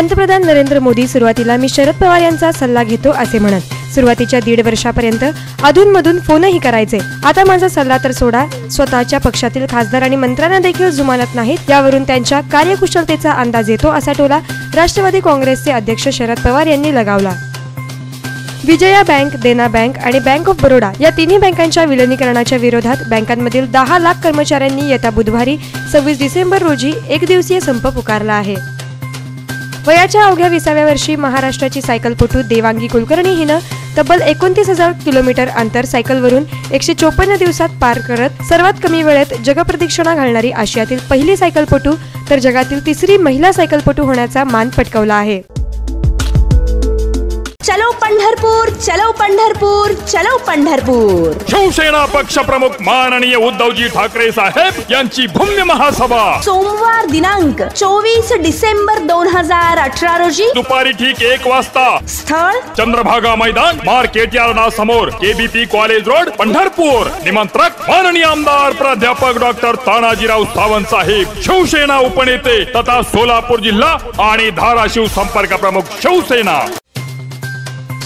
पंतप्रधान नरेंद्र मोदी सुरुवातीला मी शरद पवार यांचा सल्ला घेतो असे म्हणत सुरुवातीच्या दीड वर्षापर्यंत अधूनमधून फोनही करायचे. आता माझा सल्ला तर सोडा स्वतःच्या पक्षातील खासदार आणि मंत्र्यांना देखील जुमानत नाहीत यावरून त्यांच्या कार्यकुशलतेचा अंदाज येतो असा टोला राष्ट्रवादी काँग्रेसचे अध्यक्ष शरद पवार यांनी लगावला. विजया बँक देना बँक आणि बँक ऑफ बरोडा या तिन्ही बँकांच्या विलनीकरणाच्या विरोधात बँकांमधील दहा लाख कर्मचाऱ्यांनी येत्या बुधवारी सव्वीस डिसेंबर रोजी एक दिवसीय संप पुकारला आहे. वयाच्या अवघ्या विसाव्या वर्षी महाराष्ट्राची सायकलपटू देवांगी कुलकर्णी हिनं तब्बल एकोणतीस हजार किलोमीटर अंतर सायकलवरून एकशे चोपन्न दिवसात पार करत सर्वात कमी वेळेत जगप्रदक्षिणा घालणारी आशियातील पहिली सायकलपटू तर जगातील तिसरी महिला सायकलपटू होण्याचा मान पटकावला आहे. चलो पंढरपूर चलो पंढरपूर चलो पंढरपूर. शिवसेना पक्ष प्रमुख माननीय उद्धवजी ठाकरे साहेब यांची भव्य महासभा. सोमवार दिनांक चोवीस डिसेंबर दोन हजार अठरा रोजी दुपारी ठीक एक वाजता. स्थळ चंद्रभागा मैदान मार्केट यार्डा समोर केबीपी कॉलेज रोड पंढरपूर. निमंत्रक माननीय आमदार प्राध्यापक डॉक्टर तानाजीराव सावंत साहेब शिवसेना उपनेते तथा सोलापूर जिल्हा आणि धाराशिव संपर्क प्रमुख शिवसेना.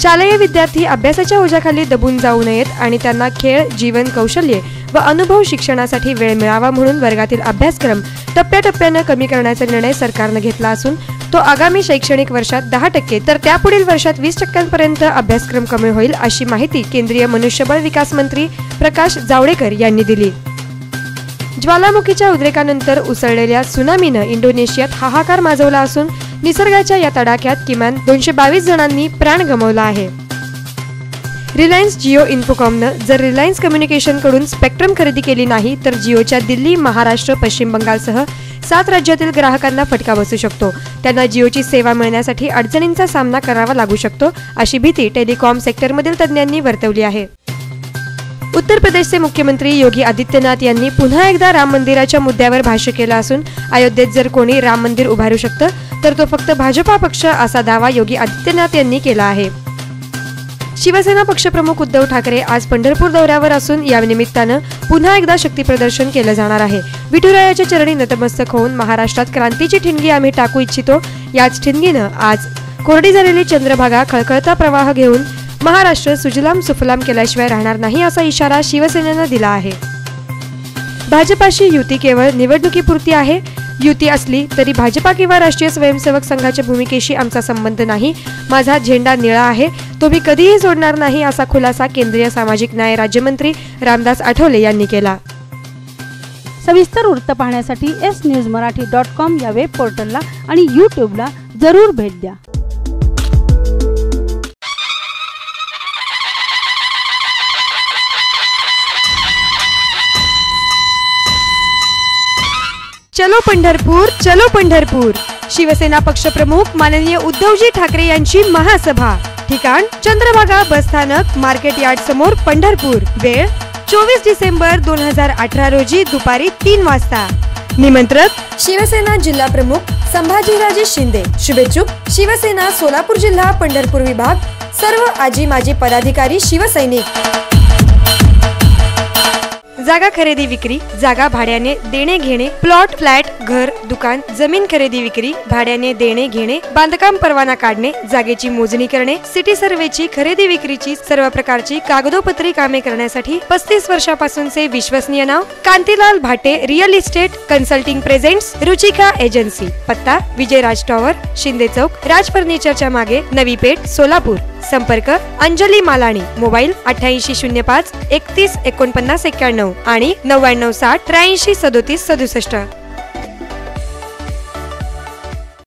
शालेय विद्यार्थी अभ्यासाच्या ओझ्याखाली दबून जाऊ नयेत आणि त्यांना खेळ जीवन कौशल्ये व अनुभव शिक्षणासाठी वेळ मिळावा म्हणून वर्गातील अभ्यासक्रम टप्प्याटप्प्यानं कमी करण्याचा निर्णय सरकारनं घेतला असून तो आगामी शैक्षणिक वर्षात दहा टक्के तर त्यापुढील वर्षात वीस टक्क्यांपर्यंत अभ्यासक्रम कमी होईल अशी माहिती केंद्रीय मनुष्यबळ विकास मंत्री प्रकाश जावडेकर यांनी दिली. ज्वालामुखीच्या उद्रेकानंतर उसळलेल्या सुनामीनं इंडोनेशियात हाहाकार माजवला असून निसर्गाच्या या तडाख्यात किमान दोनशे बावीस जणांनी प्राण गमावला आहे. रिलायन्स जिओ इन्फोकॉमनं जर रिलायन्स कम्युनिकेशनकडून स्पेक्ट्रम खरेदी केली नाही तर जिओच्या दिल्ली महाराष्ट्र पश्चिम बंगालसह सात राज्यातील ग्राहकांना फटका बसू शकतो. त्यांना जिओची सेवा मिळण्यासाठी अडचणींचा सामना करावा लागू शकतो अशी भीती टेलिकॉम सेक्टरमधील तज्ज्ञांनी वर्तवली आहे. उत्तर प्रदेशचे मुख्यमंत्री योगी आदित्यनाथ यांनी पुन्हा एकदा राम मंदिराच्या मुद्द्यावर भाष्य केलं असून अयोध्येत जर कोणी राम मंदिर उभारू शकतं तर तो फक्त भाजपा पक्ष असा दावा योगी आदित्यनाथ यांनी केला आहे. शिवसेना पक्षप्रमुख उद्धव ठाकरे आज पंढरपूर दौऱ्यावर असून या निमित्तानं पुन्हा एकदा शक्तीप्रदर्शन केलं जाणार आहे. विठुरायाच्या चरणी नतमस्तक होऊन महाराष्ट्रात क्रांतीची ठिणगी आम्ही टाकू इच्छितो याच ठिणगीनं आज कोरडी झालेली चंद्रभागा खळखळता प्रवाह घेऊन महाराष्ट्र सुजलाम सुफलाम केल्याशिवाय राहणार नाही असा इशारा शिवसेनेनं दिला आहे. भाजपाशी युती केवळ निवडणुकीपुरती आहे. युती असली तरी भाजपा किंवा राष्ट्रीय स्वयंसेवक संघाच्या भूमिकेशी आमचा संबंध नाही. माझा झेंडा निळा आहे. तो मी कधीही सोडणार नाही असा खुलासा केंद्रीय सामाजिक न्याय राज्यमंत्री रामदास आठवले यांनी केला. सविस्तर वृत्त पाहण्यासाठी S news Marathi dot com या वेब पोर्टलला आणि यूट्यूबला जरूर भेट द्या. चलो पंढरपूर चलो पंढरपूर. शिवसेना पक्षप्रमुख माननीय उद्धवजी ठाकरे यांची महासभा. ठिकाण चंद्रभागा बसस्थानक मार्केट यार्ड समोर पंढरपूर. वेळ चोवीस डिसेंबर दोन हजार अठरा रोजी दुपारी तीन वाजता. निमंत्रक शिवसेना जिल्हा प्रमुख संभाजीराजे शिंदे. शुभेच्छुक शिवसेना सोलापूर जिल्हा पंढरपूर विभाग. सर्व आजी माजी पदाधिकारी शिवसैनिक. जागा खरेदी विक्री जागा भाड्याने देणे घेणे प्लॉट फ्लॅट घर दुकान जमीन खरेदी विक्री भाड्याने देणे घेणे बांधकाम परवाना काढणे जागेची मोजणी करणे सिटी सर्वेची खरेदी विक्रीची सर्व प्रकारची कागदोपत्री कामे करण्यासाठी पस्तीस वर्षापासूनचे विश्वसनीय नाव Kantilal Bhate real estate consulting presents Ruchika agency. पत्ता विजयराज टॉवर शिंदे चौक राज फर्निचरच्या मागे नवी पेठ सोलापूर. संपर्क अंजली मालाणी मोबाईल अठ्याऐंशी शून्य पाच एकतीस एकोणपन्नास एक्क्याण्णव. आणि नव्याण्णव साठ त्र्याऐंशी सदोतीस सदुसष्ट.